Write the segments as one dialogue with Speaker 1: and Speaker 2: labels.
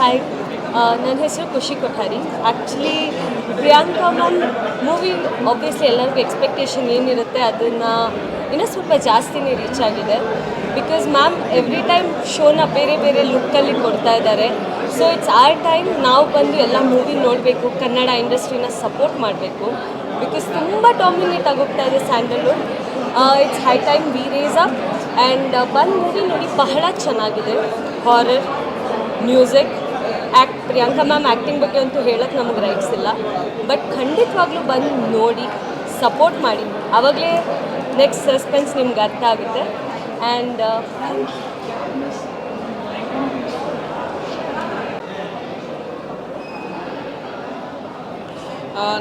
Speaker 1: Hi ನನ್ನ ಹೆಸರು Khushi Kothari. Actually Priyanka ma'am movie obviously ಎಲ್ಲರಿಗೂ ಎಕ್ಸ್ಪೆಕ್ಟೇಷನ್ ಏನಿರುತ್ತೆ, ಅದನ್ನು ಇನ್ನೂ ಸ್ವಲ್ಪ ಜಾಸ್ತಿನೇ ರೀಚ್ ಆಗಿದೆ. ಬಿಕಾಸ್ ಮ್ಯಾಮ್ ಎವ್ರಿ ಟೈಮ್ ಶೋನ ಬೇರೆ ಬೇರೆ ಲುಕ್ಕಲ್ಲಿ ಕೊಡ್ತಾ ಇದ್ದಾರೆ. ಸೊ ಇಟ್ಸ್ ಆರ್ ಟೈಮ್ ನಾವು ಬಂದು ಎಲ್ಲ ಮೂವಿ ನೋಡಬೇಕು, ಕನ್ನಡ ಇಂಡಸ್ಟ್ರಿನ ಸಪೋರ್ಟ್ ಮಾಡಬೇಕು. ಬಿಕಾಸ್ ತುಂಬ ಡಾಮಿನೇಟ್ ಆಗೋಗ್ತಾ ಇದೆ Sandalwood it's high time we race up and ಬಂದು ಮೂವಿ ನೋಡಿ ಬಹಳ ಚೆನ್ನಾಗಿದೆ. Horror music act Priyanka ma'am acting ಬಗ್ಗೆ ಅಂತೂ ಹೇಳಕ್ಕೆ ನಮಗೆ ರೈಟ್ಸ್ ಇಲ್ಲ. ಬಟ್ ಖಂಡಿತವಾಗ್ಲೂ ಬಂದು ನೋಡಿ ಸಪೋರ್ಟ್ ಮಾಡಿ. ಆವಾಗಲೇ ನೆಕ್ಸ್ಟ್ ಸಸ್ಪೆನ್ಸ್ ನಿಮ್ಗೆ ಅರ್ಥ ಆಗುತ್ತೆ. ಆ್ಯಂಡ್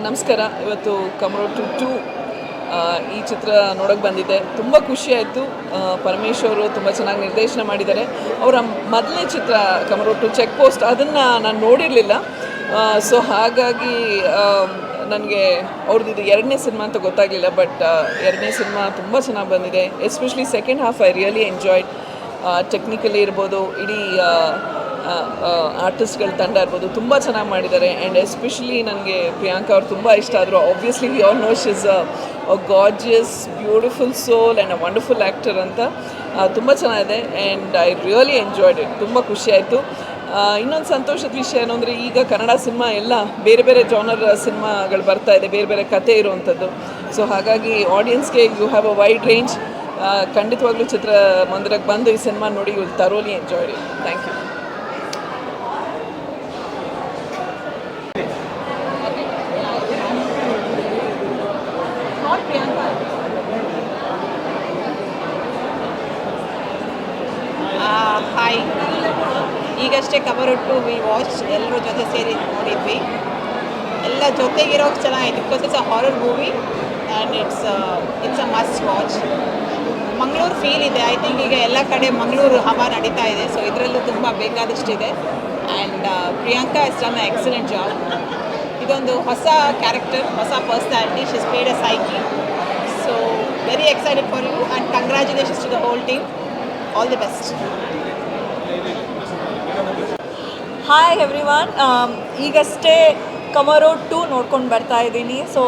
Speaker 2: ನಮಸ್ಕಾರ. ಇವತ್ತು ಕಮರೋ ಟು ಟು ಈ ಚಿತ್ರ ನೋಡೋಕೆ ಬಂದಿದ್ದೆ. ತುಂಬ ಖುಷಿ ಆಯಿತು. ಪರಮೇಶ್ ಅವರು ತುಂಬ ಚೆನ್ನಾಗಿ ನಿರ್ದೇಶನ ಮಾಡಿದ್ದಾರೆ. ಅವರ ಮೊದಲನೇ ಚಿತ್ರ ಕಮರೊಟ್ಟು ಟು ಚೆಕ್ ಪೋಸ್ಟ್, ಅದನ್ನು ನಾನು ನೋಡಿರಲಿಲ್ಲ. ಸೊ ಹಾಗಾಗಿ ನನಗೆ ಅವ್ರದ್ದು ಇದು ಎರಡನೇ ಸಿನಿಮಾ ಅಂತ ಗೊತ್ತಾಗಲಿಲ್ಲ ಬಟ್ ಎರಡನೇ ಸಿನಿಮಾ ತುಂಬ ಚೆನ್ನಾಗಿ ಬಂದಿದೆ. Especially second half I really enjoyed technically ಇರ್ಬೋದು, ಇಡೀ ಆರ್ಟಿಸ್ಟ್ಗಳ ತಂಡ ಇರ್ಬೋದು, ತುಂಬ ಚೆನ್ನಾಗಿ ಮಾಡಿದ್ದಾರೆ. ಆ್ಯಂಡ್ ಎಸ್ಪೆಷಲಿ ನನಗೆ ಪ್ರಿಯಾಂಕಾ ಅವ್ರು ತುಂಬ ಇಷ್ಟ ಆದರು. Obviously all knows is a gorgeous beautiful soul and a wonderful actor ಅಂತ. ತುಂಬ ಚೆನ್ನಾಗಿದೆ and I really enjoyed it ತುಂಬ ಖುಷಿಯಾಯಿತು ಇನ್ನೊಂದು ಸಂತೋಷದ ವಿಷಯ ಏನು ಅಂದರೆ ಈಗ ಕನ್ನಡ ಸಿನಿಮಾ ಎಲ್ಲ ಬೇರೆ ಬೇರೆ ಜಾನರ್ ಸಿನಿಮಾಗಳು ಬರ್ತಾ ಇದೆ, ಬೇರೆ ಬೇರೆ ಕತೆ ಇರುವಂಥದ್ದು ಸೊ ಹಾಗಾಗಿ ಆಡಿಯನ್ಸ್ಗೆ you have a wide range ಖಂಡಿತವಾಗ್ಲೂ ಚಿತ್ರ ಮಂದಿರಕ್ಕೆ ಬಂದು ಈ ಸಿನಿಮಾ ನೋಡಿ you thoroughly enjoy thank you
Speaker 3: hi. ಈಗಷ್ಟೇ ಕವರ್ ಒಟ್ಟು ವಿ ವಾಚ್ ಎಲ್ಲರೂ ಜೊತೆ ಸೇರಿ ನೋಡಿದ್ವಿ. ಎಲ್ಲ ಜೊತೆಗಿರೋಕ್ಕೆ ಚೆನ್ನಾಗಿತ್ತು. Because it's a horror movie and it's it's a must watch Mangaluru feel ಇದೆ. ಐ ಥಿಂಕ್ ಈಗ ಎಲ್ಲ ಕಡೆ ಮಂಗಳೂರು ಹವ ನಡೀತಾ ಇದೆ. ಸೊ ಇದರಲ್ಲೂ ತುಂಬ ಬೇಕಾದಷ್ಟಿದೆ. And Priyanka is done a excellent job ಇದೊಂದು ಹೊಸ ಕ್ಯಾರೆಕ್ಟರ್ ಹೊಸ personality she's played a psyche so very excited for you and congratulations to the whole team all the best
Speaker 4: hi everyone ಈಗಷ್ಟೇ ಕಮರೋ ಟು ನೋಡ್ಕೊಂಡು ಬರ್ತಾ ಇದ್ದೀನಿ. ಸೊ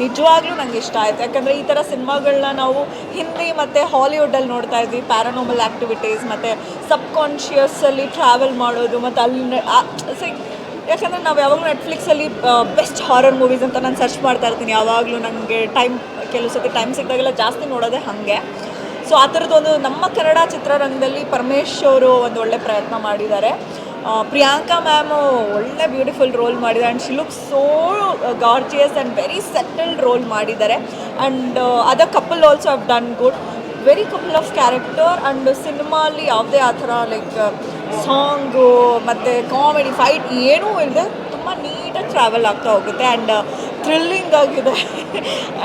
Speaker 4: ನಿಜವಾಗ್ಲೂ ನಂಗೆ ಇಷ್ಟ ಆಯ್ತು. ಯಾಕಂದರೆ ಈ ಥರ ಸಿನಿಮಾಗಳನ್ನ ನಾವು ಹಿಂದಿ ಮತ್ತು ಹಾಲಿವುಡಲ್ಲಿ ನೋಡ್ತಾ ಇದ್ವಿ. ಪ್ಯಾರಾನೋಮಲ್ ಆ್ಯಕ್ಟಿವಿಟೀಸ್ ಮತ್ತು ಸಬ್ಕಾನ್ಷಿಯಸ್ಸಲ್ಲಿ ಟ್ರಾವೆಲ್ ಮಾಡೋದು ಮತ್ತು ಅಲ್ಲಿ ಸಿಕ್ ಯಾಕಂದರೆ ನಾವು ಯಾವಾಗಲೂ ನೆಟ್ಫ್ಲಿಕ್ಸಲ್ಲಿ ಬೆಸ್ಟ್ ಹಾರರ್ ಮೂವೀಸ್ ಅಂತ ನಾನು ಸರ್ಚ್ ಮಾಡ್ತಾ ಇರ್ತೀನಿ. ಯಾವಾಗಲೂ ನನಗೆ ಟೈಮ್ ಕೆಲವು ಸತಿ ಟೈಮ್ ಸಿಕ್ಕಿದಾಗೆಲ್ಲ ಜಾಸ್ತಿ ನೋಡೋದೇ ಹಾಗೆ. ಸೊ ಆ ಥರದ್ದೊಂದು ನಮ್ಮ ಕನ್ನಡ ಚಿತ್ರರಂಗದಲ್ಲಿ ಪರಮೇಶ್ ಅವರು ಒಂದು ಒಳ್ಳೆ ಪ್ರಯತ್ನ ಮಾಡಿದ್ದಾರೆ. ಪ್ರಿಯಾಂಕಾ ಮ್ಯಾಮು ಒಳ್ಳೆ ಬ್ಯೂಟಿಫುಲ್ ರೋಲ್ ಮಾಡಿದ್ದಾರೆ. And she look so gorgeous and very settled role ಮಾಡಿದ್ದಾರೆ. And other couple also have done good very couple of character and ಸಿನಿಮಾಲಿ ಯಾವುದೇ ಆ ಥರ ಲೈಕ್ ಸಾಂಗು ಮತ್ತು ಕಾಮಿಡಿ ಫೈಟ್ ಏನೂ ಇಲ್ಲದೆ ತುಂಬ ನೀಟಾಗಿ ಟ್ರಾವೆಲ್ ಆಗ್ತಾ ಹೋಗುತ್ತೆ. ಆ್ಯಂಡ್ ಥ್ರಿಲ್ಲಿಂಗ್ ಆಗಿದೆ.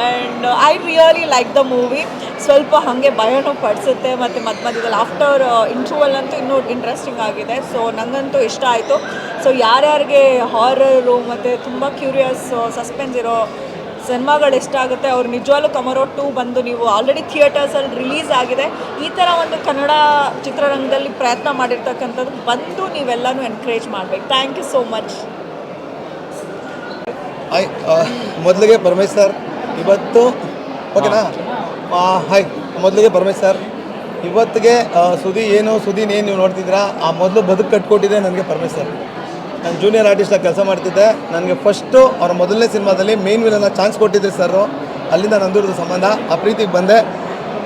Speaker 4: And I really like the movie ಸ್ವಲ್ಪ ಹಾಗೆ ಭಯನೂ ಪಡಿಸುತ್ತೆ. ಮತ್ತು ಮಧ್ಯ ಮಧ್ಯದಲ್ಲಿ ಆಫ್ಟರ್ ಇಂಟ್ರೂವಲ್ ಅಂತೂ ಇನ್ನೂ ಇಂಟ್ರೆಸ್ಟಿಂಗ್ ಆಗಿದೆ. ಸೊ ನನಗಂತೂ ಇಷ್ಟ ಆಯಿತು. ಸೊ ಯಾರ್ಯಾರಿಗೆ ಹಾರರು ಮತ್ತು ತುಂಬ ಕ್ಯೂರಿಯಸ್ ಸಸ್ಪೆನ್ಸ್ ಇರೋ ಸಿನಿಮಾಗಳು ಇಷ್ಟ ಆಗುತ್ತೆ, ಅವ್ರು ನಿಜವಾಗ್ಲೂ ಕಮರೋ ಟೂ ಬಂದು ನೀವು ಆಲ್ರೆಡಿ ಥಿಯೇಟರ್ಸಲ್ಲಿ ರಿಲೀಸ್ ಆಗಿದೆ. ಈ ಥರ ಒಂದು ಕನ್ನಡ ಚಿತ್ರರಂಗದಲ್ಲಿ ಪ್ರಯತ್ನ ಮಾಡಿರ್ತಕ್ಕಂಥದ್ದು ಬಂದು ನೀವೆಲ್ಲನೂ ಎನ್ಕರೇಜ್ ಮಾಡಬೇಕು. Thank you so much
Speaker 5: hi ಮೊದಲಿಗೆ ಪರಮೇಶ್ ಸರ್ ಇವತ್ತು ಓಕೆನಾ ಹಾಯ್ ಮೊದಲಿಗೆ ಪರಮೇಶ್ ಸರ್ ಇವತ್ತಿಗೆ ಸುದಿ ಏನು ಸುದೀನ್ ಏನು ನೀವು ನೋಡ್ತಿದ್ದೀರಾ? ಆ ಮೊದಲು ಬದುಕು ಕಟ್ಕೊಟ್ಟಿದೆ ನನಗೆ ಪರಮೇಶ್ ಸರ್ ನಾನು ಜೂನಿಯರ್ ಆರ್ಟಿಸ್ಟಾಗಿ ಕೆಲಸ ಮಾಡ್ತಿದ್ದೆ. ನನಗೆ ಫಸ್ಟು ಅವ್ರ ಮೊದಲನೇ ಸಿನಿಮಾದಲ್ಲಿ ಮೇನ್ ವಿಲನ್ನ ಚಾನ್ಸ್ ಕೊಟ್ಟಿದ್ದೆ ಸರ್ ಅಲ್ಲಿಂದ ನಂದೂರದ ಸಂಬಂಧ. ಆ ಪ್ರೀತಿಗೆ ಬಂದೆ.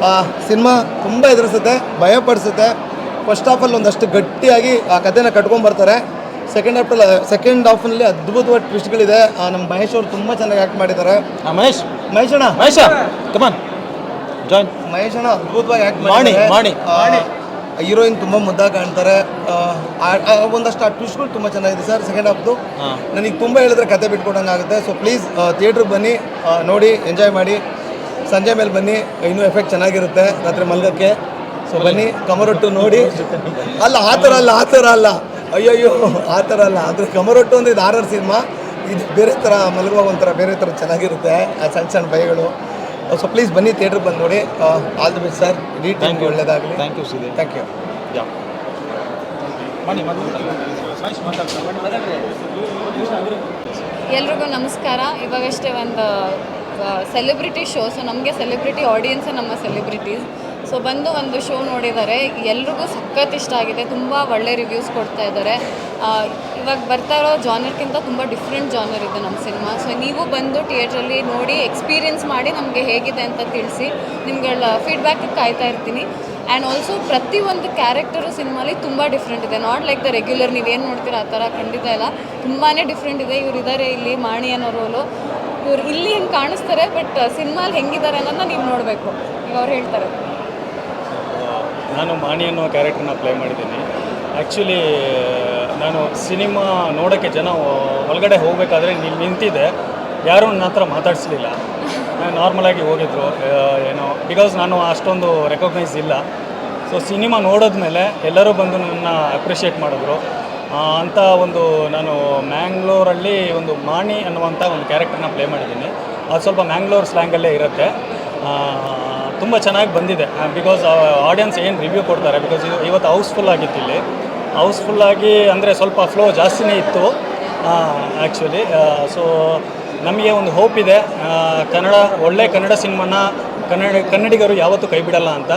Speaker 5: ಆ ಸಿನಿಮಾ ತುಂಬ ಎದುರಿಸುತ್ತೆ ಭಯಪಡಿಸುತ್ತೆ. ಫಸ್ಟ್ ಹಾಫಲ್ಲಿ ಒಂದಷ್ಟು ಗಟ್ಟಿಯಾಗಿ ಆ ಕಥೆನ ಕಟ್ಕೊಂಡ್ಬರ್ತಾರೆ ಸೆಕೆಂಡ್ ಹಾಫ್ ಸೆಕೆಂಡ್ ಹಾಫಲ್ಲಿ ಅದ್ಭುತವಾದ ಟ್ವಿಸ್ಟ್ಗಳಿದೆ ನಮ್ಮ ಮಹೇಶ್ ಅವರು ತುಂಬ ಚೆನ್ನಾಗಿ ಆ್ಯಕ್ಟ್ ಮಾಡಿದ್ದಾರೆ.
Speaker 6: ಮಹೇಶ್?
Speaker 5: ಮಹೇಶ್ ಅಣ್ಣ?
Speaker 6: ಕಮಾನ್ join.
Speaker 5: ಮಹೇಶ್ ಅಣ್ಣ ಅದ್ಭುತವಾಗಿ ಆ್ಯಕ್ಟ್
Speaker 6: ಮಾಡಿ, ಮಾಡಿ.
Speaker 5: ಹೀರೋಯಿನ್ ತುಂಬ ಮುದ್ದಾಗಿ ಕಾಣ್ತಾರೆ. ಒಂದಷ್ಟು ಆ ಟ್ವಿಸ್ಟ್ಗಳು ತುಂಬ ಚೆನ್ನಾಗಿದೆ ಸರ್ ಸೆಕೆಂಡ್ ಹಾಫ್ದು. ನನಗೆ ತುಂಬ ಹೇಳಿದ್ರೆ ಕತೆ ಬಿಟ್ಕೊಡಂಗೆ ಆಗುತ್ತೆ ಸೊ ಪ್ಲೀಸ್ ಥಿಯೇಟ್ರಿಗೆ ಬನ್ನಿ. ನೋಡಿ ಎಂಜಾಯ್ ಮಾಡಿ. ಸಂಜೆ ಮೇಲೆ ಬನ್ನಿ. ಇನ್ನೂ ಎಫೆಕ್ಟ್ ಚೆನ್ನಾಗಿರುತ್ತೆ ರಾತ್ರಿ ಮಲ್ಗಕ್ಕೆ. ಸೊ ಬನ್ನಿ ಕಮರೊಟ್ಟು ನೋಡಿ. ಅಲ್ಲ ಆ ಥರ ಅಲ್ಲ ಆ ಥರ ಅಲ್ಲ. ಅಯ್ಯಯ್ಯೋ ಆ ಥರ ಅಲ್ಲ. ಅಂದರೆ ಕಮರೊಟ್ಟು ಅಂದರೆ ಇದು ಆರ್ ಸಿನಿಮಾ ಇದು ಬೇರೆ ಥರ ಮಲಗುವಾಗ ಒಂಥರ ಬೇರೆ ಥರ ಚೆನ್ನಾಗಿರುತ್ತೆ ಆ ಸಣ್ಣ ಸಣ್ಣ ಬೈಗಳು. ಸೊ ಪ್ಲೀಸ್ ಬನ್ನಿ ಥಿಯೇಟ್ರಿಗೆ ಬಂದು ನೋಡಿ. ಆಲ್ ದಿ ಬೆಸ್ಟ್ ಸರ್ ಇಡೀ
Speaker 6: ಟೈಮ್ ಒಳ್ಳೆಯದಾಗಲಿ
Speaker 5: thank you
Speaker 6: Sudhir. Thank you.
Speaker 7: ಎಲ್ರಿಗೂ ನಮಸ್ಕಾರ. ಇವಾಗಷ್ಟೇ ಒಂದು ಸೆಲೆಬ್ರಿಟಿ ಶೋ ಸೊ ನಮಗೆ ಸೆಲೆಬ್ರಿಟಿ ಆಡಿಯನ್ಸೇ ನಮ್ಮ ಸೆಲೆಬ್ರಿಟೀಸ್ ಸೊ ಬಂದು ಒಂದು ಶೋ ನೋಡಿದ್ದಾರೆ ಎಲ್ರಿಗೂ ಸಖತ್ ಇಷ್ಟ ಆಗಿದೆ. ತುಂಬ ಒಳ್ಳೆ ರಿವ್ಯೂಸ್ ಕೊಡ್ತಾ ಇದ್ದಾರೆ ಇವಾಗ ಬರ್ತಾ ಇರೋ ಜಾನರ್ಕ್ಕಿಂತ ತುಂಬ ಡಿಫ್ರೆಂಟ್ ಜಾನರ್ ಇದೆ ನಮ್ಮ ಸಿನಿಮಾ ಸೊ ನೀವು ಬಂದು ಥಿಯೇಟ್ರಲ್ಲಿ ನೋಡಿ ಎಕ್ಸ್ಪೀರಿಯನ್ಸ್ ಮಾಡಿ ನಮಗೆ ಹೇಗಿದೆ ಅಂತ ತಿಳಿಸಿ ನಿಮ್ಗಳ ಫೀಡ್ಬ್ಯಾಕ್ ಕಾಯ್ತಾ ಇರ್ತೀನಿ. ಆ್ಯಂಡ್ ಆಲ್ಸೋ ಪ್ರತಿಯೊಂದು ಕ್ಯಾರೆಕ್ಟರು ಸಿನಿಮಾಲಿ ತುಂಬ ಡಿಫ್ರೆಂಟ್ ಇದೆ. ನಾಟ್ ಲೈಕ್ ದ ರೆಗ್ಯುಲರ್ ನೀವೇನು ನೋಡ್ತೀರಾ ಆ ಥರ ಖಂಡಿತ ಇಲ್ಲ. ತುಂಬಾ ಡಿಫ್ರೆಂಟ್ ಇದೆ. ಇವ್ರು ಇದ್ದಾರೆ ಇಲ್ಲಿ ಮಾಣಿ ಅನ್ನೋ ರೋಲು ಇವ್ರು ಇಲ್ಲಿ ಹಿಂಗೆ ಕಾಣಿಸ್ತಾರೆ ಬಟ್ ಸಿನಿಮಾಲಿ ಹೆಂಗಿದ್ದಾರೆ ಅನ್ನೋದನ್ನ ನೀವು ನೋಡಬೇಕು. ಈಗ ಅವ್ರು ಹೇಳ್ತಾರೆ.
Speaker 8: ನಾನು ಮಾಣಿ ಅನ್ನೋ ಕ್ಯಾರೆಕ್ಟರ್ನ ಪ್ಲೇ ಮಾಡಿದ್ದೀನಿ. ಆ್ಯಕ್ಚುಲಿ ನಾನು ಸಿನಿಮಾ ನೋಡೋಕ್ಕೆ ಜನ ಒಳಗಡೆ ಹೋಗಬೇಕಾದ್ರೆ ನೀವು ನಿಂತಿದ್ದೆ ಯಾರೂ ನನ್ನ ಹತ್ರ ಮಾತಾಡಿಸ್ಲಿಲ್ಲ. ನಾರ್ಮಲಾಗಿ ಹೋಗಿದ್ರು. ಏನೋ ಬಿಕಾಸ್ ನಾನು ಅಷ್ಟೊಂದು ರೆಕಗ್ನೈಸ್ ಇಲ್ಲ. ಸೊ ಸಿನಿಮಾ ನೋಡಿದ್ಮೇಲೆ ಎಲ್ಲರೂ ಬಂದು ನನ್ನ ಅಪ್ರಿಷಿಯೇಟ್ ಮಾಡಿದ್ರು. ಅಂತ ಒಂದು ನಾನು ಮ್ಯಾಂಗ್ಳೂರಲ್ಲಿ ಒಂದು ಮಾಣಿ ಅನ್ನುವಂಥ ಒಂದು ಕ್ಯಾರೆಕ್ಟರ್ನ ಪ್ಲೇ ಮಾಡಿದ್ದೀನಿ. ಅದು ಸ್ವಲ್ಪ ಮ್ಯಾಂಗ್ಳೂರ್ ಸ್ಲ್ಯಾಂಗಲ್ಲೇ ಇರುತ್ತೆ. ತುಂಬ ಚೆನ್ನಾಗಿ ಬಂದಿದೆ ಬಿಕಾಸ್ ಆಡಿಯನ್ಸ್ ಏನು ರಿವ್ಯೂ ಕೊಡ್ತಾರೆ ಬಿಕಾಸ್ ಇದು ಇವತ್ತು ಹೌಸ್ಫುಲ್ ಆಗಿತ್ತು ಇಲ್ಲಿ. ಹೌಸ್ಫುಲ್ಲಾಗಿ ಅಂದರೆ ಸ್ವಲ್ಪ ಫ್ಲೋ ಜಾಸ್ತಿನೇ ಇತ್ತು ಆ್ಯಕ್ಚುಲಿ ಸೊ ನಮಗೆ ಒಂದು ಹೋಪ್ ಇದೆ ಕನ್ನಡ, ಒಳ್ಳೆ ಕನ್ನಡ ಸಿನಿಮಾನ ಕನ್ನಡ, ಕನ್ನಡಿಗರು ಯಾವತ್ತೂ ಕೈ ಬಿಡಲ್ಲ ಅಂತ.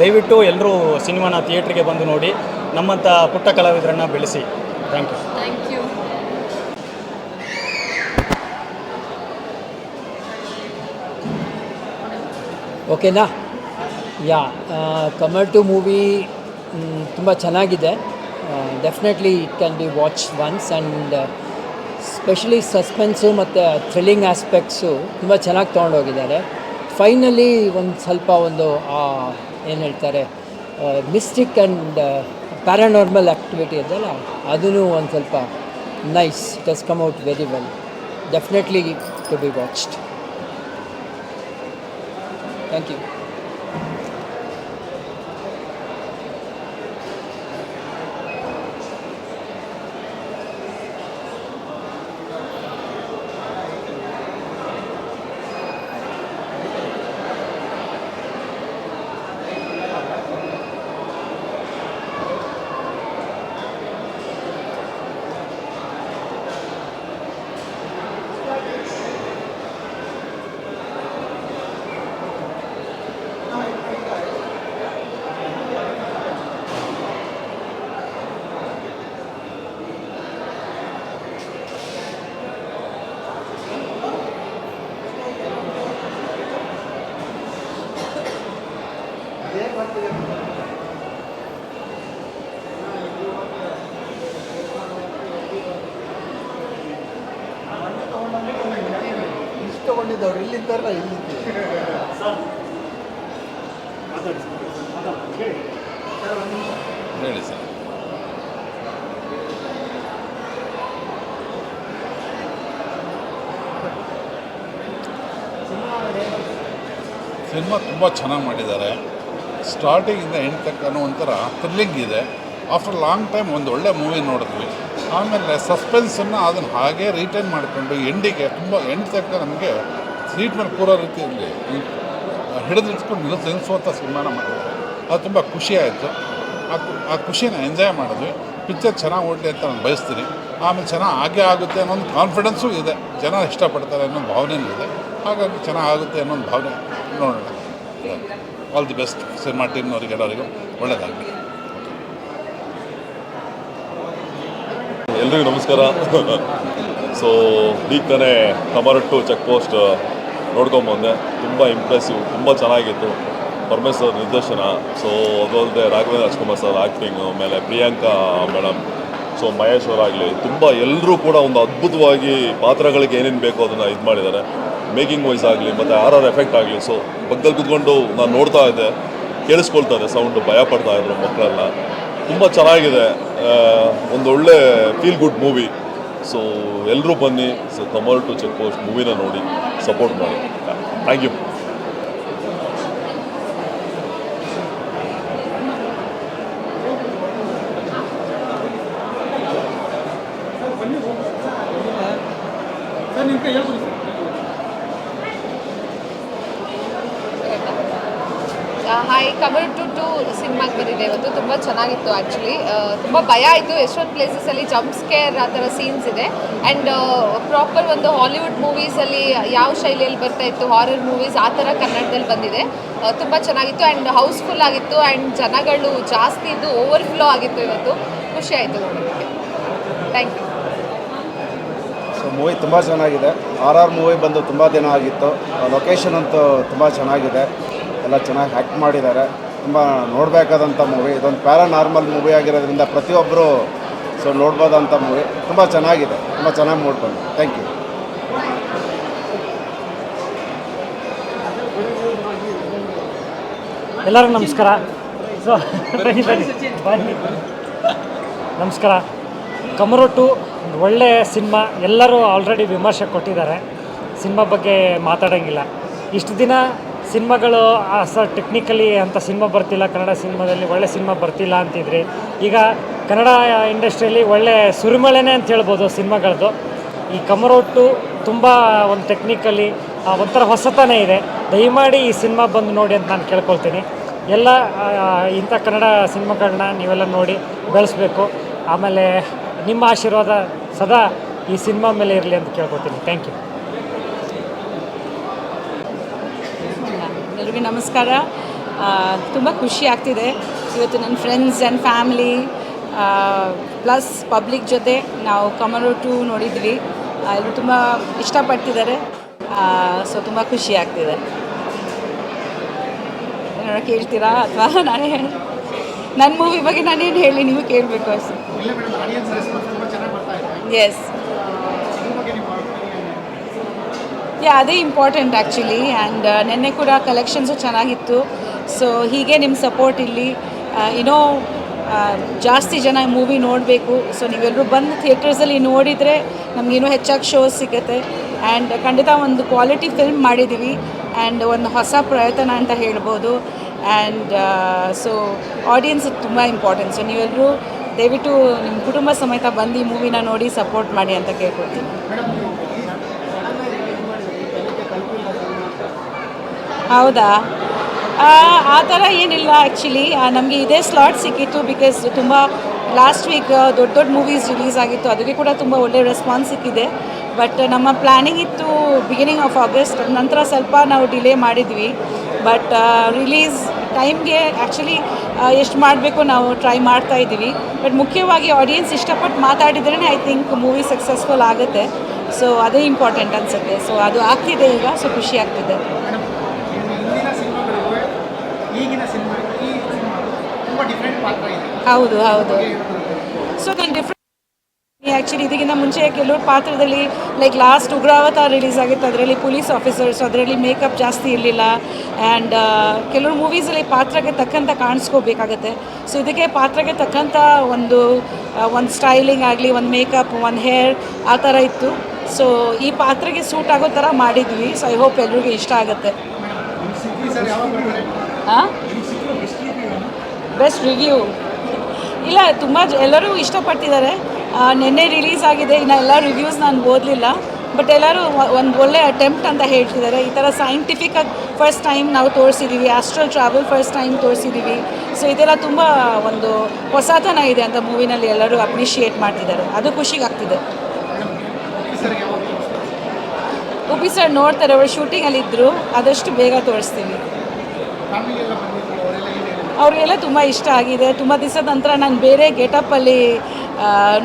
Speaker 8: ದಯವಿಟ್ಟು ಎಲ್ಲರೂ ಸಿನಿಮಾನ ಥಿಯೇಟ್ರಿಗೆ ಬಂದು ನೋಡಿ ನಮ್ಮಂಥ ಪುಟ್ಟ ಕಲಾವಿದರನ್ನು ಬೆಳೆಸಿ. ಥ್ಯಾಂಕ್ ಯು
Speaker 7: ಥ್ಯಾಂಕ್ ಯು
Speaker 9: ಓಕೆನಾ ಯಾ ಕಮರ್ ಟು ಮೂವಿ ತುಂಬ ಚೆನ್ನಾಗಿದೆ. Definitely it can be watch once and specially suspense ಮತ್ತು ಥ್ರಿಲ್ಲಿಂಗ್ ಆಸ್ಪೆಕ್ಟ್ಸು ತುಂಬ ಚೆನ್ನಾಗಿ ತೊಗೊಂಡೋಗಿದ್ದಾರೆ. ಫೈನಲಿ ಒಂದು ಸ್ವಲ್ಪ ಒಂದು ಏನು ಹೇಳ್ತಾರೆ ಮಿಸ್ಟಿಕ್ ಆ್ಯಂಡ್ ಪ್ಯಾರಾನಾರ್ಮಲ್ ಆ್ಯಕ್ಟಿವಿಟಿ ಇದೆಯಲ್ಲ ಅದೂ ಒಂದು ಸ್ವಲ್ಪ nice it has come out very well definitely to be watched thank
Speaker 10: ಇಷ್ಟಗೊಂಡಿದ್ದವ್ರು ಇಲ್ಲಿದ್ದಾರಲ್ಲ ಇಲ್ಲಿ
Speaker 11: ಹೇಳಿ ಸರ್. ಸಿನಿಮಾ ತುಂಬ ಚೆನ್ನಾಗಿ ಮಾಡಿದ್ದಾರೆ. ಸ್ಟಾರ್ಟಿಂಗಿಂದ ಎಂಡ್ ತನಕ ಒಂಥರ ಥ್ರಿಲ್ಲಿಂಗ್ ಇದೆ. ಆಫ್ಟರ್ ಲಾಂಗ್ ಟೈಮ್ ಒಂದು ಒಳ್ಳೆ ಮೂವಿ ನೋಡಿದ್ವಿ. ಆಮೇಲೆ ಸಸ್ಪೆನ್ಸನ್ನು ಅದನ್ನು ಹಾಗೆ ರಿಟೈನ್ ಮಾಡಿಕೊಂಡು ಎಂಡಿಗೆ ತುಂಬ ಎಂಡ್ ತಕ್ಕ ನಮಗೆ ಸೀಟ್ ಮೇಲೆ ಕೂರೋ ರೀತಿಯಲ್ಲಿ ಹಿಡಿದಿಟ್ಕೊಂಡು ನಿಲ್ಲಿಸ್ ನಿಲ್ಲಿಸುವಂಥ ಸಿನಿಮಾನ ಮಾಡಿದ್ರು. ಅದು ತುಂಬ ಖುಷಿ ಖು- ಆ ಖುಷಿನ ಎಂಜಾಯ್ ಮಾಡಿದ್ವಿ. ಪಿಕ್ಚರ್ ಚೆನ್ನಾಗಿ ಓಡಲಿ ಅಂತ ನಾನು ಬಯಸ್ತೀನಿ. ಆಮೇಲೆ ಚೆನ್ನಾಗಿ ಆಗೇ ಆಗುತ್ತೆ ಅನ್ನೋ ಒಂದು ಕಾನ್ಫಿಡೆನ್ಸು ಇದೆ. ಜನ ಇಷ್ಟಪಡ್ತಾರೆ ಅನ್ನೋ ಭಾವನೆಯೂ ಇದೆ. ಹಾಗಾಗಿ ಚೆನ್ನಾಗಿ ಆಗುತ್ತೆ ಅನ್ನೋ ಒಂದು ಭಾವನೆ ನೋಡೋಣ. ಆಲ್ ದಿ ಬೆಸ್ಟ್ ಸಿನಿಮಾ ಟೀಮ್ನವ್ರಿಗೆ ಎಲ್ಲರಿಗೂ ಒಳ್ಳೆಯದಾಗಲಿ
Speaker 12: ಎಲ್ರಿಗೂ ನಮಸ್ಕಾರ. ಸೊ ಈಗ ತಾನೇ ಕಮರಟ್ಟು ಚೆಕ್ ಪೋಸ್ಟ್ ನೋಡ್ಕೊಂಬಂದೆ ತುಂಬ ಇಂಪ್ರೆಸಿವ್ ತುಂಬ ಚೆನ್ನಾಗಿತ್ತು. ಪರಮೇಶ್ವರ್ ನಿರ್ದೇಶನ. ಸೊ ಅದಲ್ಲದೆ ರಾಘವೇಂದ್ರ ರಾಜ್ಕುಮಾರ್ ಸರ್ ಆ್ಯಕ್ಟಿಂಗು ಆಮೇಲೆ ಪ್ರಿಯಾಂಕಾ ಮೇಡಮ್ ಸೊ ಮಹೇಶ್ ಆಗಲಿ, ತುಂಬ ಎಲ್ಲರೂ ಕೂಡ ಒಂದು ಅದ್ಭುತವಾಗಿ ಪಾತ್ರಗಳಿಗೆ ಏನೇನು ಬೇಕೋ ಅದನ್ನು ಇದು ಮಾಡಿದ್ದಾರೆ. ಮೇಕಿಂಗ್ ವೈಸ್ ಆಗಲಿ, ಮತ್ತು ಆರ್ ಆರ್ ಎಫೆಕ್ಟ್ ಆಗಲಿ. ಸೊ ಪಕ್ಕದಲ್ಲಿ ಕೂತ್ಕೊಂಡು ನಾನು ನೋಡ್ತಾ ಇದ್ದೆ. ಕೇಳಿಸ್ಕೊಳ್ತಾ ಇದೆ ಸೌಂಡು ಭಯ ಪಡ್ತಾ ಇದ್ರು ಮಕ್ಕಳೆಲ್ಲ ತುಂಬ ಚೆನ್ನಾಗಿದೆ. ಒಂದು ಒಳ್ಳೆ ಫೀಲ್ ಗುಡ್ ಮೂವಿ ಸೊ ಎಲ್ಲರೂ ಬನ್ನಿ. So Kamarottu check post ಮೂವಿನ ನೋಡಿ ಸಪೋರ್ಟ್ ಮಾಡಿ. ಥ್ಯಾಂಕ್ ಯು
Speaker 7: ಹಾಯ್ ಕಮಲ್ ಸಿನಿಮಾಗೆ ಬಂದಿದೆ. ಇವತ್ತು ತುಂಬ ಚೆನ್ನಾಗಿತ್ತು ಆ್ಯಕ್ಚುಲಿ ತುಂಬ ಭಯ ಆಯಿತು. ಎಷ್ಟೊಂದು ಪ್ಲೇಸಸಲ್ಲಿ ಜಂಪ್ ಸ್ಕೇರ್ ಆ ಥರ ಸೀನ್ಸ್ ಇದೆ. ಆ್ಯಂಡ್ ಪ್ರಾಪರ್ ಒಂದು ಹಾಲಿವುಡ್ ಮೂವೀಸಲ್ಲಿ ಯಾವ ಶೈಲಿಯಲ್ಲಿ ಬರ್ತಾ ಇತ್ತು ಹಾರರ್ ಮೂವೀಸ್ ಆ ಥರ ಕನ್ನಡದಲ್ಲಿ ಬಂದಿದೆ. ತುಂಬ ಚೆನ್ನಾಗಿತ್ತು. ಆ್ಯಂಡ್ ಹೌಸ್ಫುಲ್ ಆಗಿತ್ತು. ಆ್ಯಂಡ್ ಜನಗಳು ಜಾಸ್ತಿ ಇದ್ದು ಓವರ್ಫ್ಲೋ ಆಗಿತ್ತು ಇವತ್ತು. ಖುಷಿ ಆಯಿತು ನೋಡೋದಕ್ಕೆ. ಥ್ಯಾಂಕ್ ಯು
Speaker 13: ಸೊ ಮೂವಿ ತುಂಬ ಚೆನ್ನಾಗಿದೆ. ಆರ್ ಆರ್ ಮೂವಿ ಬಂದು ತುಂಬ ದಿನ ಆಗಿತ್ತು. ಲೊಕೇಶನ್ ಅಂತೂ ತುಂಬ ಚೆನ್ನಾಗಿದೆ. ಎಲ್ಲ ಚೆನ್ನಾಗಿ ಆ್ಯಕ್ಟ್ ಮಾಡಿದ್ದಾರೆ. ತುಂಬ ನೋಡಬೇಕಾದಂಥ ಮೂವಿ. ಇದೊಂದು ಪ್ಯಾರಾನಾರ್ಮಲ್ ಮೂವಿ ಆಗಿರೋದ್ರಿಂದ ಪ್ರತಿಯೊಬ್ಬರು ಸೊ ನೋಡ್ಬೋದಂಥ ಮೂವಿ. ತುಂಬ ಚೆನ್ನಾಗಿದೆ. ತುಂಬ ಚೆನ್ನಾಗಿ ನೋಡ್ಬೋದು ಥ್ಯಾಂಕ್ ಯು.
Speaker 14: ಎಲ್ಲರಿಗೂ ನಮಸ್ಕಾರ. ಸೊ ನಮಸ್ಕಾರ. ಕಮರೊಟ್ಟು ಒಂದು ಒಳ್ಳೆಯ ಸಿನಿಮಾ. ಎಲ್ಲರೂ ಆಲ್ರೆಡಿ ವಿಮರ್ಶೆ ಕೊಟ್ಟಿದ್ದಾರೆ. ಸಿನಿಮಾ ಬಗ್ಗೆ ಮಾತಾಡೋಂಗಿಲ್ಲ. ಇಷ್ಟು ದಿನ ಸಿನಿಮಾಗಳು ಸ ಟೆಕ್ನಿಕಲಿ ಅಂತ ಸಿನಿಮಾ ಬರ್ತಿಲ್ಲ, ಕನ್ನಡ ಸಿನಿಮಾದಲ್ಲಿ ಒಳ್ಳೆ ಸಿನಿಮಾ ಬರ್ತಿಲ್ಲ ಅಂತಿದ್ರಿ, ಈಗ ಕನ್ನಡ ಇಂಡಸ್ಟ್ರಿಯಲ್ಲಿ ಒಳ್ಳೆ ಸುರಿಮಳೆನೇ ಅಂತ ಹೇಳ್ಬೋದು ಸಿನಿಮಾಗಳದ್ದು ಈ ಕಮರೊಟ್ಟು ತುಂಬ ಒಂದು ಟೆಕ್ನಿಕಲಿ ಒಂಥರ ಹೊಸತನೇ ಇದೆ. ದಯಮಾಡಿ ಈ ಸಿನಿಮಾ ಬಂದು ನೋಡಿ ಅಂತ ನಾನು ಕೇಳ್ಕೊಳ್ತೀನಿ. ಎಲ್ಲ ಇಂಥ ಕನ್ನಡ ಸಿನಿಮಾಗಳನ್ನ ನೀವೆಲ್ಲ ನೋಡಿ ಬೆಳೆಸಬೇಕು. ಆಮೇಲೆ ನಿಮ್ಮ ಆಶೀರ್ವಾದ ಸದಾ ಈ ಸಿನಿಮಾ ಮೇಲೆ ಇರಲಿ ಅಂತ ಕೇಳ್ಕೊತೀನಿ ಥ್ಯಾಂಕ್ ಯು
Speaker 15: ಎಲ್ರಿಗೂ ನಮಸ್ಕಾರ. ತುಂಬ ಖುಷಿ ಆಗ್ತಿದೆ. ಇವತ್ತು ನನ್ನ friends and family plus public ಜೊತೆ ನಾವು ಕಮರು ಟು ನೋಡಿದ್ವಿ. ಎಲ್ಲರೂ ತುಂಬ ಇಷ್ಟಪಡ್ತಿದ್ದಾರೆ. ಸೊ ತುಂಬ ಖುಷಿ ಆಗ್ತಿದೆ. ಏನಾರ ಕೇಳ್ತೀರಾ ಅಥವಾ ನಾನೇ ಹೇಳಿ? ನನ್ನ ಮೂವಿ ಬಗ್ಗೆ ನಾನೇನು ಹೇಳಿ ನೀವು ಕೇಳಬೇಕು ಅಷ್ಟೇ. ಎಸ್ ಯಾ ಅದೇ ಇಂಪಾರ್ಟೆಂಟ್ ಆ್ಯಕ್ಚುಲಿ ಆ್ಯಂಡ್ ನಿನ್ನೆ ಕೂಡ ಕಲೆಕ್ಷನ್ಸು ಚೆನ್ನಾಗಿತ್ತು. ಸೊ ಹೀಗೆ ನಿಮ್ಮ ಸಪೋರ್ಟ್ ಇಲ್ಲಿ ಏನೋ ಜಾಸ್ತಿ ಜನ ಮೂವಿ ನೋಡಬೇಕು. ಸೊ ನೀವೆಲ್ಲರೂ ಬಂದು ಥಿಯೇಟರ್ಸಲ್ಲಿ ನೋಡಿದರೆ ನಮಗೇನೋ ಹೆಚ್ಚಾಗಿ ಶೋಸ್ ಸಿಗುತ್ತೆ. ಆ್ಯಂಡ್ ಖಂಡಿತ ಒಂದು ಕ್ವಾಲಿಟಿ ಫಿಲ್ಮ್ ಮಾಡಿದ್ದೀವಿ ಆ್ಯಂಡ್ ಒಂದು ಹೊಸ ಪ್ರಯತ್ನ ಅಂತ ಹೇಳ್ಬೋದು. ಆ್ಯಂಡ್ ಸೊ ಆಡಿಯನ್ಸ್ ತುಂಬ ಇಂಪಾರ್ಟೆಂಟ್ ಸೊ ನೀವೆಲ್ಲರೂ ದಯವಿಟ್ಟು ನಿಮ್ಮ ಕುಟುಂಬ ಸಮೇತ ಬಂದು ಈ ಮೂವಿನ ನೋಡಿ ಸಪೋರ್ಟ್ ಮಾಡಿ ಅಂತ ಕೇಳ್ಕೊಳ್ತೀನಿ. ಹೌದಾ? ಆ, ಥರ ಏನಿಲ್ಲ ಆ್ಯಕ್ಚುಲಿ ನಮಗೆ ಇದೇ ಸ್ಲಾಟ್ ಸಿಕ್ಕಿತ್ತು ಬಿಕಾಸ್ ತುಂಬ ಲಾಸ್ಟ್ ವೀಕ್ ದೊಡ್ಡ ದೊಡ್ಡ ಮೂವೀಸ್ ರಿಲೀಸ್ ಆಗಿತ್ತು. ಅದಕ್ಕೆ ಕೂಡ ತುಂಬ ಒಳ್ಳೆ ರೆಸ್ಪಾನ್ಸ್ ಸಿಕ್ಕಿದೆ. ಬಟ್ ನಮ್ಮ ಪ್ಲ್ಯಾನಿಂಗ್ ಇತ್ತು ಬಿಗಿನಿಂಗ್ ಆಫ್ ಆಗಸ್ಟ್ ನಂತರ ಸ್ವಲ್ಪ ನಾವು ಡಿಲೇ ಮಾಡಿದ್ವಿ. ಬಟ್ ರಿಲೀಸ್ ಟೈಮ್ಗೆ ಆ್ಯಕ್ಚುಲಿ ಎಷ್ಟು ಮಾಡಬೇಕು ನಾವು ಟ್ರೈ ಮಾಡ್ತಾ ಇದ್ದೀವಿ. ಬಟ್ ಮುಖ್ಯವಾಗಿ ಆಡಿಯನ್ಸ್ ಇಷ್ಟಪಟ್ಟು ಮಾತಾಡಿದ್ರೇ ಐ ಥಿಂಕ್ ಮೂವಿ ಸಕ್ಸಸ್ಫುಲ್ ಆಗುತ್ತೆ. ಸೊ ಅದೇ ಇಂಪಾರ್ಟೆಂಟ್ ಅನಿಸುತ್ತೆ. ಸೊ ಅದು ಆಗ್ತಿದೆ ಈಗ. ಸೊ ಖುಷಿ ಆಗ್ತಿದೆ. ಹೌದು ಹೌದು. ಸೊ ನಾನು ಡಿಫ್ರೆಂಟ್ ಆ್ಯಕ್ಚುಲಿ ಇದಕ್ಕಿಂತ ಮುಂಚೆ ಕೆಲವು ಪಾತ್ರದಲ್ಲಿ ಲೈಕ್ ಲಾಸ್ಟ್ ಉಗ್ರಾವತಾರ ರಿಲೀಸ್ ಆಗಿತ್ತು. ಅದರಲ್ಲಿ ಪೊಲೀಸ್ ಆಫೀಸರ್ಸ್ ಅದರಲ್ಲಿ ಮೇಕಪ್ ಜಾಸ್ತಿ ಇರಲಿಲ್ಲ. ಆ್ಯಂಡ್ ಕೆಲವು ಮೂವೀಸಲ್ಲಿ ಪಾತ್ರಕ್ಕೆ ತಕ್ಕಂಥ ಕಾಣಿಸ್ಕೋಬೇಕಾಗತ್ತೆ. ಸೊ ಇದಕ್ಕೆ ಪಾತ್ರಕ್ಕೆ ತಕ್ಕಂಥ ಒಂದು ಒಂದು ಸ್ಟೈಲಿಂಗ್ ಆಗಲಿ ಒಂದು ಮೇಕಪ್ ಒಂದು ಹೇರ್ ಆ ಥರ ಇತ್ತು. ಸೊ ಈ ಪಾತ್ರಕ್ಕೆ ಸೂಟ್ ಆಗೋ ಥರ ಮಾಡಿದ್ವಿ. ಸೊ ಐ ಹೋಪ್ ಎಲ್ರಿಗೂ ಇಷ್ಟ ಆಗುತ್ತೆ. ಹಾಂ ಬೆಸ್ಟ್ ರಿವ್ಯೂ ಇಲ್ಲ, ತುಂಬ ಎಲ್ಲರೂ ಇಷ್ಟಪಟ್ಟಿದ್ದಾರೆ. ನಿನ್ನೆ ರಿಲೀಸ್ ಆಗಿದೆ. ಇನ್ನು ಎಲ್ಲ ರಿವ್ಯೂಸ್ ನಾನು ಓದಲಿಲ್ಲ. ಬಟ್ ಎಲ್ಲರೂ ಒಂದು ಒಳ್ಳೆ ಅಟೆಂಪ್ಟ್ ಅಂತ ಹೇಳ್ತಿದ್ದಾರೆ. ಈ ಥರ ಸೈಂಟಿಫಿಕ್ ಆಗಿ ಫಸ್ಟ್ ಟೈಮ್ ನಾವು ತೋರಿಸಿದ್ದೀವಿ ಆಸ್ಟ್ರಲ್ ಟ್ರಾವೆಲ್ ಫಸ್ಟ್ ಟೈಮ್ ತೋರಿಸಿದ್ದೀವಿ ಸೊ ಇದೆಲ್ಲ ತುಂಬ ಒಂದು ಹೊಸತನ ಇದೆ ಅಂತ ಮೂವಿನಲ್ಲಿ ಎಲ್ಲರೂ ಅಪ್ರಿಷಿಯೇಟ್ ಮಾಡ್ತಿದ್ದಾರೆ. ಅದು ಖುಷಿಗಾಗ್ತಿದೆ. ಉಪಿ ಸರ್ ನೋಡ್ತಾರೆ. ಅವರು ಶೂಟಿಂಗಲ್ಲಿ ಇದ್ದರು ಆದಷ್ಟು ಬೇಗ ತೋರಿಸ್ತೀವಿ ಅವರಿಗೆಲ್ಲ ತುಂಬ ಇಷ್ಟ ಆಗಿದೆ. ತುಂಬ ದಿವಸದ ನಂತರ ನಾನು ಬೇರೆ ಗೆಟಪ್ಪಲ್ಲಿ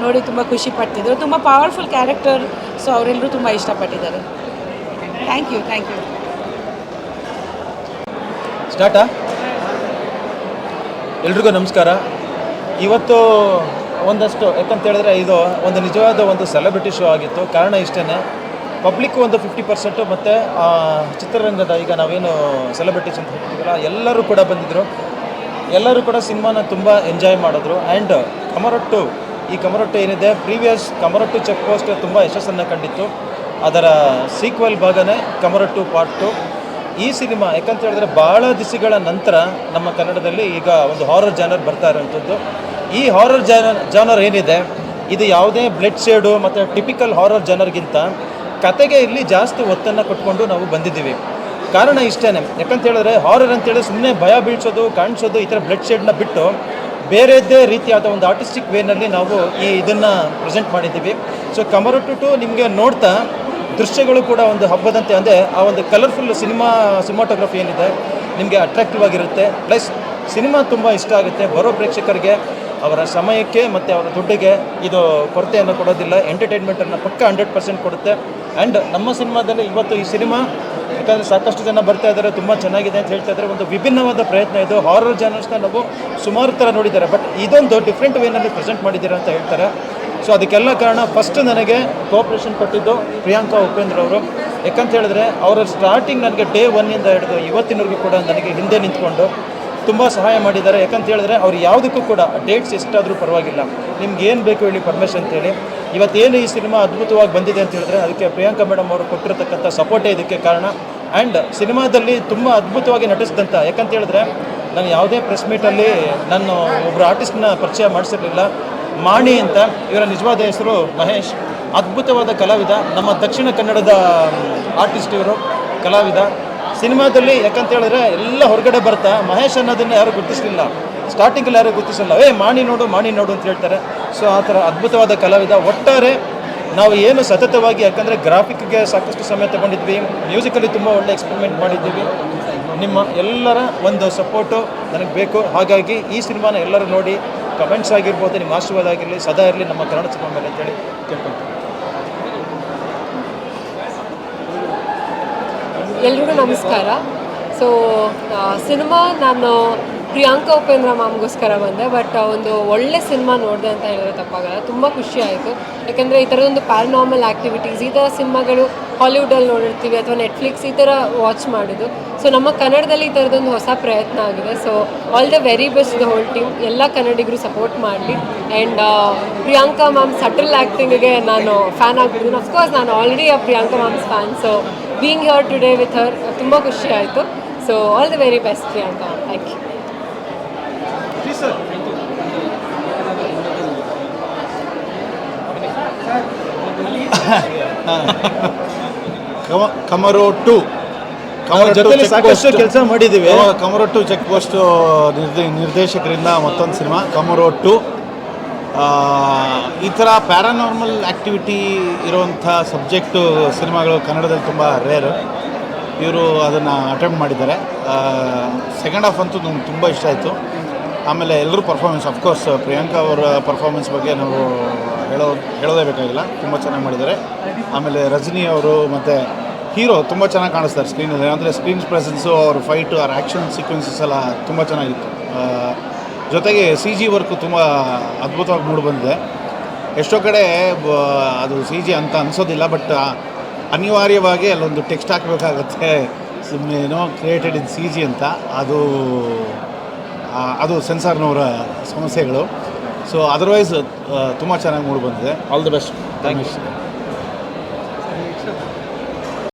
Speaker 15: ನೋಡಿ ತುಂಬ ಖುಷಿ ಪಡ್ತಿದ್ರು. ತುಂಬ ಪವರ್ಫುಲ್ ಕ್ಯಾರೆಕ್ಟರ್ ಸೊ ಅವರೆಲ್ಲರೂ ತುಂಬ ಇಷ್ಟಪಟ್ಟಿದ್ದಾರೆ. ಥ್ಯಾಂಕ್ ಯು ಥ್ಯಾಂಕ್ ಯು
Speaker 5: ಸ್ಟಾರ್ಟಾ ಎಲ್ರಿಗೂ ನಮಸ್ಕಾರ. ಇವತ್ತು ಒಂದಷ್ಟು ಯಾಕಂತೇಳಿದ್ರೆ ಇದು ಒಂದು ನಿಜವಾದ ಒಂದು ಸೆಲೆಬ್ರಿಟಿ ಶೋ ಆಗಿತ್ತು. ಕಾರಣ ಇಷ್ಟೇ ಪಬ್ಲಿಕ್ ಒಂದು ಫಿಫ್ಟಿ ಪರ್ಸೆಂಟು ಮತ್ತು ಚಿತ್ರರಂಗದ ಈಗ ನಾವೇನು ಸೆಲೆಬ್ರಿಟೀಸ್ ಅಂತ ಹೇಳ್ತೀವಲ್ಲ, ಎಲ್ಲರೂ ಕೂಡ ಬಂದಿದ್ದರು ಎಲ್ಲರೂ ಕೂಡ ಸಿನಿಮಾನ ತುಂಬ ಎಂಜಾಯ್ ಮಾಡಿದ್ರು. ಆ್ಯಂಡ್ ಕಮರೊಟ್ಟು, ಈ ಕಮರೊಟ್ಟು ಏನಿದೆ ಪ್ರೀವಿಯಸ್ ಕಮರೊಟ್ಟು ಚೆಕ್ ಪೋಸ್ಟ್ ತುಂಬ ಯಶಸ್ಸನ್ನು ಕಂಡಿತ್ತು. ಅದರ ಸೀಕ್ವೆಲ್ ಭಾಗನೇ ಕಮರೊಟ್ಟು ಪಾರ್ಟ್ ಟು ಈ ಸಿನಿಮಾ, ಯಾಕಂತ ಹೇಳಿದ್ರೆ ಭಾಳ ದಿಸಿಗಳ ನಂತರ ನಮ್ಮ ಕನ್ನಡದಲ್ಲಿ ಈಗ ಒಂದು ಹಾರರ್ ಜಾನರ್ ಬರ್ತಾ ಇರೋವಂಥದ್ದು. ಈ ಹಾರರ್ ಜಾನರ್ ಜಾನರ್ ಏನಿದೆ, ಇದು ಯಾವುದೇ ಬ್ಲಡ್ ಶೇಡು ಮತ್ತು ಟಿಪಿಕಲ್ ಹಾರರ್ ಜಾನರ್ಗಿಂತ ಕತೆಗೆ ಇಲ್ಲಿ ಜಾಸ್ತಿ ಒತ್ತನ್ನು ಕೊಟ್ಕೊಂಡು ನಾವು ಬಂದಿದ್ದೀವಿ.
Speaker 8: ಕಾರಣ ಇಷ್ಟೇ ಯಾಕಂತ ಹೇಳಿದ್ರೆ ಹಾರರ್ ಅಂತ ಹೇಳಿದ್ರೆ ಸುಮ್ಮನೆ ಭಯ ಬೀಳ್ಸೋದು, ಕಾಣಿಸೋದು ಈ ಥರ ಬ್ಲಡ್ ಶೇಡ್ನ ಬಿಟ್ಟು ಬೇರೆದ್ದೇ ರೀತಿಯಾದ ಒಂದು ಆರ್ಟಿಸ್ಟಿಕ್ ವೇನಲ್ಲಿ ನಾವು ಈ ಇದನ್ನು ಪ್ರೆಸೆಂಟ್ ಮಾಡಿದ್ದೀವಿ. ಸೊ ಕಮರ್ ಟು ನಿಮಗೆ ನೋಡ್ತಾ ದೃಶ್ಯಗಳು ಕೂಡ ಒಂದು ಹಬ್ಬದಂತೆ ಅಂದರೆ ಆ ಒಂದು ಕಲರ್ಫುಲ್ ಸಿನಿಮಾ ಸಿನಿಮಾಟೋಗ್ರಫಿ ಏನಿದೆ ನಿಮಗೆ ಅಟ್ರಾಕ್ಟಿವ್ ಆಗಿರುತ್ತೆ. ಪ್ಲಸ್ ಸಿನಿಮಾ ತುಂಬ ಇಷ್ಟ ಆಗುತ್ತೆ. ಬರೋ ಪ್ರೇಕ್ಷಕರಿಗೆ ಅವರ ಸಮಯಕ್ಕೆ ಮತ್ತು ಅವರ ದುಡ್ಡಿಗೆ ಇದು ಕೊರತೆಯನ್ನು ಕೊಡೋದಿಲ್ಲ. ಎಂಟರ್ಟೈನ್ಮೆಂಟನ್ನು ಪಕ್ಕ ಹಂಡ್ರೆಡ್ ಪರ್ಸೆಂಟ್ ಕೊಡುತ್ತೆ. ಆ್ಯಂಡ್ ನಮ್ಮ ಸಿನಿಮಾದಲ್ಲಿ ಇವತ್ತು ಈ ಸಿನಿಮಾ ಯಾಕಂದರೆ ಸಾಕಷ್ಟು ಜನ ಬರ್ತಾ ಇದ್ದಾರೆ, ತುಂಬ ಚೆನ್ನಾಗಿದೆ ಅಂತ ಹೇಳ್ತಾ ಇದ್ದಾರೆ. ಒಂದು ವಿಭಿನ್ನವಾದ ಪ್ರಯತ್ನ ಇದು. ಹಾರರ್ ಜಾನರ್ಸ್ನ ನಾವು ಸುಮಾರು ಥರ ನೋಡಿದ್ದಾರೆ. ಬಟ್ ಇದೊಂದು ಡಿಫ್ರೆಂಟ್ ವೇನಲ್ಲಿ ಪ್ರೆಸೆಂಟ್ ಮಾಡಿದ್ದೀರಾ ಅಂತ ಹೇಳ್ತಾರೆ. ಸೊ ಅದಕ್ಕೆಲ್ಲ ಕಾರಣ ಫಸ್ಟ್ ನನಗೆ ಕೋಪ್ರೇಷನ್ ಕೊಟ್ಟಿದ್ದು ಪ್ರಿಯಾಂಕಾ ಉಪೇಂದ್ರ ಅವರು. ಯಾಕಂತ ಹೇಳಿದ್ರೆ, ಅವರ ಸ್ಟಾರ್ಟಿಂಗ್ ನನಗೆ ಡೇ ಒನ್ನಿಂದ ಹಿಡಿದು ಇವತ್ತಿನವರೆಗೂ ಕೂಡ ನನಗೆ ಹಿಂದೆ ನಿಂತ್ಕೊಂಡು ತುಂಬ ಸಹಾಯ ಮಾಡಿದ್ದಾರೆ. ಯಾಕಂತ ಹೇಳಿದ್ರೆ ಅವ್ರು ಯಾವುದಕ್ಕೂ ಕೂಡ ಡೇಟ್ಸ್ ಎಷ್ಟಾದರೂ ಪರವಾಗಿಲ್ಲ. ನಿಮ್ಗೆ ಏನು ಬೇಕು ಹೇಳಿ ಪರ್ಮಿಷನ್ ಅಂತೇಳಿ. ಇವತ್ತೇನು ಈ ಸಿನಿಮಾ ಅದ್ಭುತವಾಗಿ ಬಂದಿದೆ ಅಂತ ಹೇಳಿದ್ರೆ ಅದಕ್ಕೆ ಪ್ರಿಯಾಂಕಾ ಮೇಡಮ್ ಅವರು ಕೊಟ್ಟಿರತಕ್ಕಂಥ ಸಪೋರ್ಟೇ ಇದಕ್ಕೆ ಕಾರಣ. ಆ್ಯಂಡ್ ಸಿನಿಮಾದಲ್ಲಿ ತುಂಬ ಅದ್ಭುತವಾಗಿ ನಟಿಸಿದಂಥ ಯಾಕಂತ ಹೇಳಿದ್ರೆ ನಾನು ಯಾವುದೇ ಪ್ರೆಸ್ ಮೀಟಲ್ಲಿ ನಾನು ಒಬ್ಬರು ಆರ್ಟಿಸ್ಟ್ನ ಪರಿಚಯ ಮಾಡಿಸಿರಲಿಲ್ಲ. ಮಾಣಿ ಅಂತ, ಇವರ ನಿಜವಾದ ಹೆಸರು ಮಹೇಶ್. ಅದ್ಭುತವಾದ ಕಲಾವಿದ. ನಮ್ಮ ದಕ್ಷಿಣ ಕನ್ನಡದ ಆರ್ಟಿಸ್ಟ್ ಇವರು, ಕಲಾವಿದ. ಸಿನಿಮಾದಲ್ಲಿ ಯಾಕಂತ ಹೇಳಿದ್ರೆ ಎಲ್ಲ ಹೊರಗಡೆ ಬರ್ತಾ ಮಹೇಶ್ ಅನ್ನೋದನ್ನ ಯಾರು ಗುರುತಿಸಲಿಲ್ಲ. ಸ್ಟಾರ್ಟಿಂಗಲ್ಲಿ ಯಾರು ಗುರುತಿಸಲ್ಲ ಏ, ಮಾಣಿ ನೋಡು ಮಾಣಿ ನೋಡು ಅಂತ ಹೇಳ್ತಾರೆ. ಸೊ ಆ ಥರ ಅದ್ಭುತವಾದ ಕಲಾವಿದ. ಒಟ್ಟಾರೆ ನಾವು ಏನು ಸತತವಾಗಿ ಯಾಕಂದರೆ ಗ್ರಾಫಿಕ್ಗೆ ಸಾಕಷ್ಟು ಸಮಯ ತಗೊಂಡಿದ್ವಿ. ಮ್ಯೂಸಿಕಲ್ಲಿ ತುಂಬ ಒಳ್ಳೆ ಎಕ್ಸ್ಪೆರಿಮೆಂಟ್ ಮಾಡಿದ್ದೀವಿ. ನಿಮ್ಮ ಎಲ್ಲರ ಒಂದು ಸಪೋರ್ಟು ನನಗೆ ಬೇಕು. ಹಾಗಾಗಿ ಈ ಸಿನಿಮಾನ ಎಲ್ಲರೂ ನೋಡಿ ಕಮೆಂಟ್ಸ್ ಆಗಿರ್ಬೋದು, ನಿಮ್ಮ ಆಶೀರ್ವಾದ ಆಗಿರಲಿ, ಸದಾ ಇರಲಿ, ನಮ್ಮ ಕನ್ನಡ ಸಿನಿಮಾ ಮೇಲೆ ಅಂತೇಳಿ ಕೇಳ್ಕೊಳ್ತೀನಿ.
Speaker 16: ಎಲ್ರಿಗೂ ನಮಸ್ಕಾರ. ಸೊ ಸಿನಿಮಾ ನಾನು ಪ್ರಿಯಾಂಕಾ ಉಪೇಂದ್ರ ಮ್ಯಾಮ್ಗೋಸ್ಕರ ಬಂದೆ ಬಟ್ ಒಂದು ಒಳ್ಳೆ ಸಿನಿಮಾ ನೋಡಿದೆ ಅಂತ ಹೇಳಿದ್ರೆ ತಪ್ಪಾಗಲ್ಲ. ತುಂಬ ಖುಷಿ ಆಯಿತು. ಯಾಕೆಂದರೆ ಈ ಥರದೊಂದು ಪ್ಯಾರನಾರ್ಮಲ್ ಆ್ಯಕ್ಟಿವಿಟೀಸ್ ಈ ಥರ ಸಿನಿಮಾಗಳು ಹಾಲಿವುಡಲ್ಲಿ ನೋಡಿರ್ತೀವಿ ಅಥವಾ ನೆಟ್ಫ್ಲಿಕ್ಸ್ ಈ ಥರ ವಾಚ್ ಮಾಡೋದು. ಸೊ ನಮ್ಮ ಕನ್ನಡದಲ್ಲಿ ಈ ಥರದೊಂದು ಹೊಸ ಪ್ರಯತ್ನ ಆಗಿದೆ. So all the very best the whole team ಎಲ್ಲ ಕನ್ನಡಿಗರು ಸಪೋರ್ಟ್ ಮಾಡಲಿ. ಆ್ಯಂಡ್ ಪ್ರಿಯಾಂಕಾ ಮ್ಯಾಮ್ ಸಟಲ್ ಆ್ಯಕ್ಟಿಂಗ್ಗೆ ನಾನು ಫ್ಯಾನ್ ಆಗಿದ್ದೀನಿ ಅಫ್ಕೋರ್ಸ್ ನಾನು ಆಲ್ರೆಡಿ ಆ Priyanka ma'am's fan so being here today with her ತುಂಬ ಖುಷಿ ಆಯಿತು. So all the very best Priyanka. Thank you
Speaker 17: ಕಮ ಕಮರೋ ಟು.
Speaker 8: ಜೊತೆಲಿ ಸಾಕಷ್ಟು ಕೆಲಸ ಮಾಡಿದ್ದೀವಿ
Speaker 17: ಕಮರೋ ಟು ಚೆಕ್ ಪೋಸ್ಟ್ ನಿರ್ದೇ ನಿರ್ದೇಶಕರಿಂದ ಮತ್ತೊಂದು ಸಿನಿಮಾ ಕಮರೋ ಟು. ಈ ಥರ ಪ್ಯಾರಾನಾರ್ಮಲ್ ಆ್ಯಕ್ಟಿವಿಟಿ ಇರುವಂಥ ಸಬ್ಜೆಕ್ಟು ಸಿನಿಮಾಗಳು ಕನ್ನಡದಲ್ಲಿ ತುಂಬ ರೇರ್ ಇವರು ಅದನ್ನು ಅಟೆಂಪ್ಟ್ ಮಾಡಿದ್ದಾರೆ. ಸೆಕೆಂಡ್ ಹಾಫ್ ಅಂತೂ ನಮ್ಗೆ ತುಂಬ ಇಷ್ಟ ಆಯಿತು. ಆಮೇಲೆ ಎಲ್ಲರೂ ಪರ್ಫಾರ್ಮೆನ್ಸ್ ಅಫ್ಕೋರ್ಸ್ ಪ್ರಿಯಾಂಕಾ ಅವರ ಪರ್ಫಾರ್ಮೆನ್ಸ್ ಬಗ್ಗೆ ನಾವು ಹೇಳೋ ಹೇಳೋದೇ ಬೇಕಾಗಿಲ್ಲ. ತುಂಬ ಚೆನ್ನಾಗಿ ಮಾಡಿದ್ದಾರೆ. ಆಮೇಲೆ ರಜನಿ ಅವರು ಮತ್ತು ಹೀರೋ ತುಂಬ ಚೆನ್ನಾಗಿ ಕಾಣಿಸ್ತಾರೆ ಸ್ಕ್ರೀನಲ್ಲಿ ಅಂದರೆ ಸ್ಕ್ರೀನ್ ಪ್ರೆಸೆನ್ಸು ಅವ್ರ ಫೈಟು ಅವ್ರ ಆ್ಯಕ್ಷನ್ ಸೀಕ್ವೆನ್ಸಸ್ ಎಲ್ಲ ತುಂಬ ಚೆನ್ನಾಗಿತ್ತು. ಜೊತೆಗೆ ಸಿ ಜಿ ವರ್ಕು ತುಂಬ ಅದ್ಭುತವಾಗಿ ಮೂಡಿ ಬಂದಿದೆ. ಎಷ್ಟೋ ಕಡೆ ಅದು ಸಿ ಜಿ ಅಂತ ಅನಿಸೋದಿಲ್ಲ ಬಟ್ ಅನಿವಾರ್ಯವಾಗಿ ಅಲ್ಲೊಂದು ಟೆಕ್ಸ್ಟ್ ಹಾಕಬೇಕಾಗತ್ತೆ. ಏನೋ ಕ್ರಿಯೇಟೆಡ್ ಇನ್ ಸಿ ಜಿ ಅಂತ. ಅದು ಅದು ಸೆನ್ಸಾರ್ನವರ ಸಮಸ್ಯೆಗಳು. ಸೊ ಅದರ್ವೈಸ್ ತುಂಬ ಚೆನ್ನಾಗಿ ಮೂಡಿ ಬಂದಿದೆ. All the best thank you